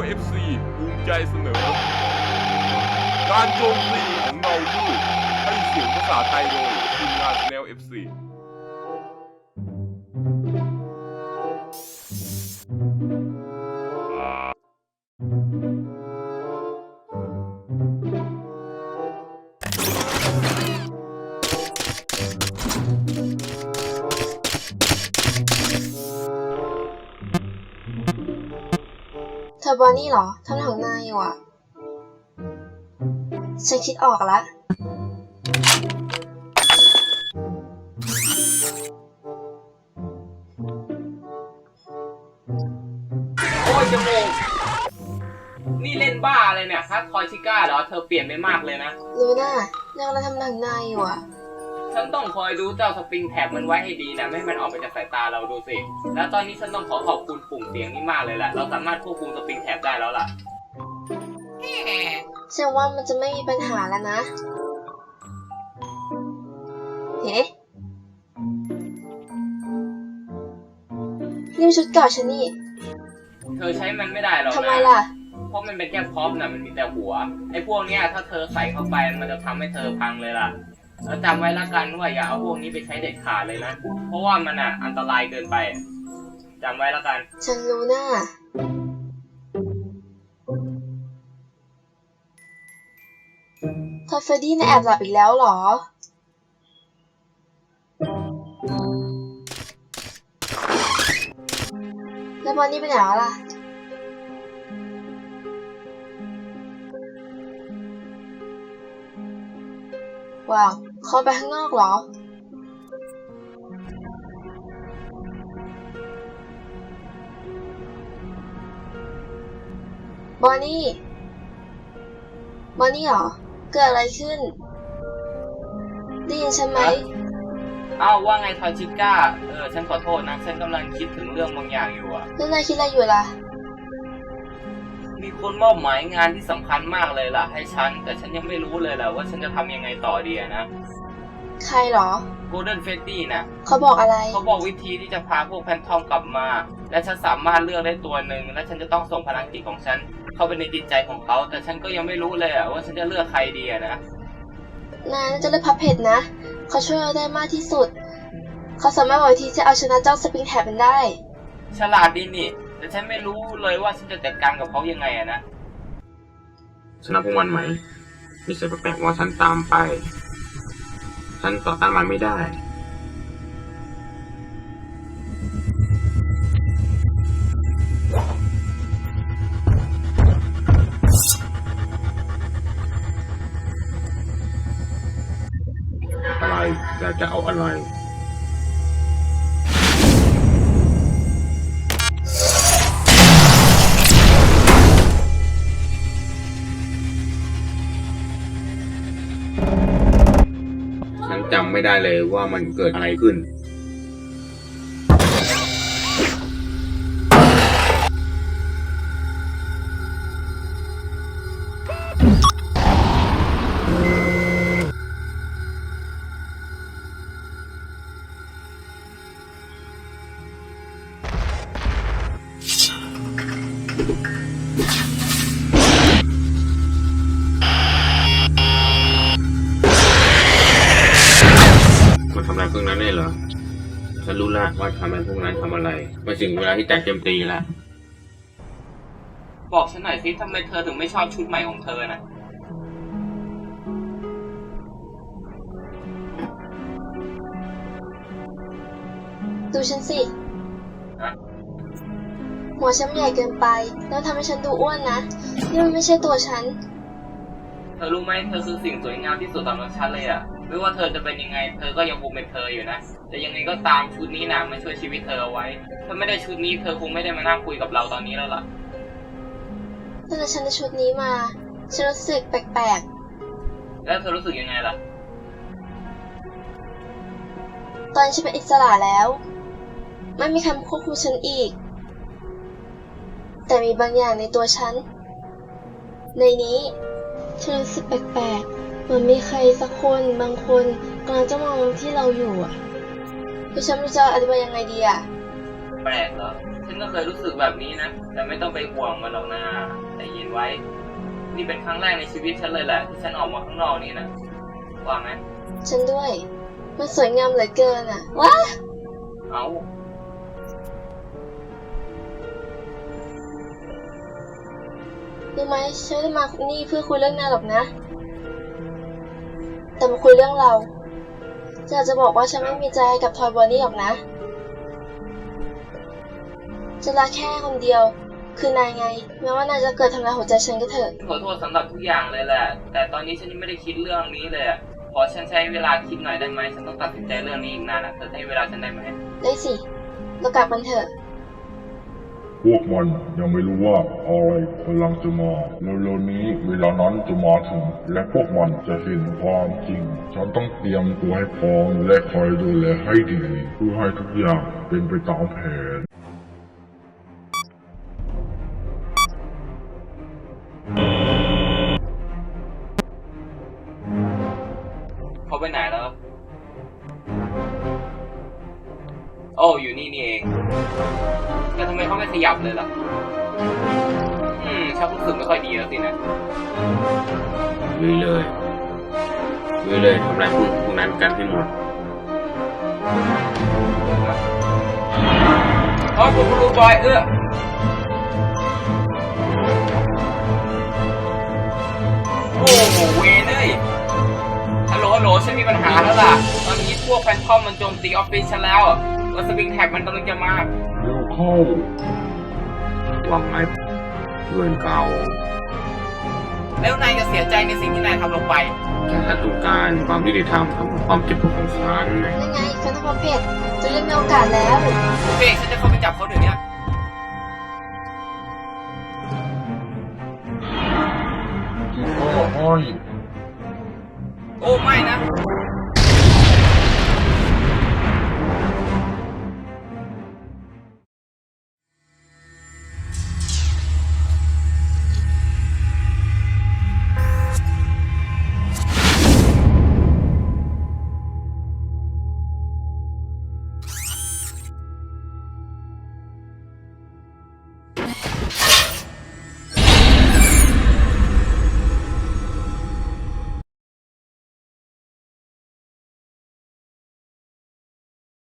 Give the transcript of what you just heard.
LFC ภูมิใจเสนอ การโจมตีของเงามืดให้เสียงภาษาไทยโดยทีมงาน Snail FC ธอบอนนี่เหรอทำของนายอยู่อะ ฉันคิดออกแล้วโอ้ยจมูกนี่เล่นบ้าอะไรเนี่ยฮัทคอยชิก้าเหรอ เธอเปลี่ยนไปมากเลยนะรู้น่ะนายกำลังทำหนังนายอยู่อะ ฉันต้องคอยดูเจ้าสปริงแท็บมันไว้ให้ดีนะไม่ให้มันออกไปจากสายตาเราดูสิ แล้วตอนนี้ฉันต้องขอขอบคุณปุ่มเสียงนี้มากเลยแหละเราสามารถควบคุมสปริงแท็บได้แล้วล่ะ ฉันว่ามันจะไม่มีปัญหาแล้วนะ เฮ้นี่มันชุดเก่าฉันนี่เธอใช้มันไม่ได้หรอกทำไมนะล่ะ เพราะมันเป็นแค่พร็อพนะมันมีแต่หัว ไอ้พวกเนี้ยถ้าเธอใส่เข้าไปมันจะทำให้เธอพังเลยล่ะ แล้วจำไว้ละกันว่าอย่าเอาพวกนี้ไปใช้เด็ดขาดเลยนะ เพราะว่ามันอะอันตรายเกินไปจำไว้ละกัน ฉันรู้น่ะเธอเฟรดดี้นะแอบหลับอีกแล้วเหรอ แล้วบอนนี่ไปไหนแล้วล่ะ ว้าว เขาไปข้างนอกเหรอ บอนนี่ บอนนี่เหรอ เกิดอะไรขึ้น ได้ยินฉันไหมเอ้าว่าไงทอยชิก้า เออ ฉันขอโทษนะ ฉันกำลังคิดถึงเรื่องบางอย่างอยู่อะแล้วนายคิดอะไรอยู่ล่ะ มีคนมอบหมายงานที่สำคัญมากเลยล่ะ ให้ฉัน แต่ฉันยังไม่รู้เลยแหละว่าฉันจะทำยังไงต่อดีอะนะ ใครเหรอ Golden f e t t y น่ะเขาบอกอะไร เขาบอกวิธีที่จะพาพวกแพนทอมกลับมา และฉันสามารถเลือกได้ตัวหนึ่ง และฉันจะต้องส่งพลังจิตของฉัน เข้าไปในจิตใจของเขา แต่ฉันก็ยังไม่รู้เลยอะว่าฉันจะเลือกใครดีอะนะนายน่าจะเลือกพับเพจนะ เขาช่วยเราได้มากที่สุด เขาสามารถบอกวิธีจะเอาชนะเจ้าสปริงแท็บมันได้ ฉลาดดีนี่ แต่ฉันไม่รู้เลยว่าฉันจะจัดการกับเขายังไงอะนะฉันนับพวกมันไหม มีเสียงแปลกๆว่าฉันตามไป ฉันต่อต้านมันไม่ได้ อะไรอยากจะเอาอะไร ฉันจำไม่ได้เลยว่ามันเกิดอะไรขึ้นำอะไรพวกนั้นได้เหรอ ฉันรู้ละว่าทำอะไรพวกนั้นทำอะไรมาถึงเวลาที่แตกเต็มตีแล้วบอกฉันหน่อยสิทำไมเธอถึงไม่ชอบชุดใหม่ของเธอนะดูฉันสิฮะหัวฉันใหญ่เกินไป แล้วทำให้ฉันดูอ้วนนะ นี่มันไม่ใช่ตัวฉัน เธอรู้ไหมเธอคือสิ่งสวยงามที่สุดสำหรับฉันเลยอะ ไม่ว่าเธอจะเป็นยังไง เธอก็ยังคงเป็นเธออยู่นะ แต่ยังไงก็ตามชุดนี้นะมันช่วยชีวิตเธอเอาไว้ ถ้าไม่ได้ชุดนี้เธอคงไม่ได้มานั่งคุยกับเราตอนนี้แล้วล่ะตั้งแต่ฉันได้ชุดนี้มา ฉันรู้สึกแปลกแล้วเธอรู้สึกยังไงล่ะ ๆ ตอนฉันเป็นอิสระแล้ว ไม่มีใครมาควบคุมฉันอีก แต่มีบางอย่างในตัวฉัน ในนี้ ฉันรู้สึกแปลกๆ เหมือนมีใครสักคนบางคนกำลังจะมองที่เราอยู่อะแล้วฉันไม่รู้จะอธิบายยังไงดีอะแปลกเหรอฉันก็เคยรู้สึกแบบนี้นะ แต่ไม่ต้องไปห่วงมันหรอกนะแต่ยินไว้ นี่เป็นครั้งแรกในชีวิตฉันเลยแหละที่ฉันออกมาข้างนอกนี่นะว่าไหมฉันด้วย มันสวยงามเหลือเกินอะว้าเอารู้ไหมฉันไม่ได้มานี่เพื่อคุยเรื่องนายหรอกนะ แต่มาคุยเรื่องเราจะอยากจะบอกว่าฉันไม่มีใจกับทอยบอนี่หรอกนะ จะรักแค่คนเดียว คือนายไง แม้ว่านายจะเกิดทำลายหัวใจฉันก็เถอะ ขอโทษสำหรับทุกอย่างเลยแหละ แต่ตอนนี้ฉันยังไม่ได้คิดเรื่องนี้เลยอะขอฉันใช้เวลาคิดหน่อยได้ไหม ฉันต้องตัดสินใจเรื่องนี้อีกนานนะเธอให้เวลาฉันได้ไหม ได้สิ เรากลับกันเถอะพ วกมันยังไม่รู้ว่าอะไรกำลังจะมาเร็วๆนี้เวลานั้นจะมาถึง และพวกมันจะเห็นความจริง ฉันต้องเตรียมตัวให้พร้อมและคอยดูแลให้ดีเพื่อให้ทุกอย่างเป็นไปตามแผนเขาไปไหนแล้ว โอ้อยู่นี่นี่เอง แต่ทำไมเขาไม่ขยับเลยล่ะ อืมชักรู้สึกไม่ค่อยดีแล้วสินะลุยเลยลุยเลยทำลายพวกพวกนั้นกันให้หมดอ๋อคุณครูบอยเอื้อโอ้โหเวนเอ้ยฮัลโหลฮัลโหลฉันมีปัญหาแล้วล่ะ ตอนนี้พวกแฟนทอมมันโจมตีออฟฟิศฉันแล้ว แล้วสปริงแท็กมันกำลังจะมาเร็วเข้าวางไม้เพื่อนเก่า แล้วนายจะเสียใจในสิ่งที่นายทำลงไปแค่ต้องการความยุติธรรมกับความเจ็บปวดของฉันนั่นไงแฟนทอมเพจจะเล่นมีโอกาสแล้วโอเค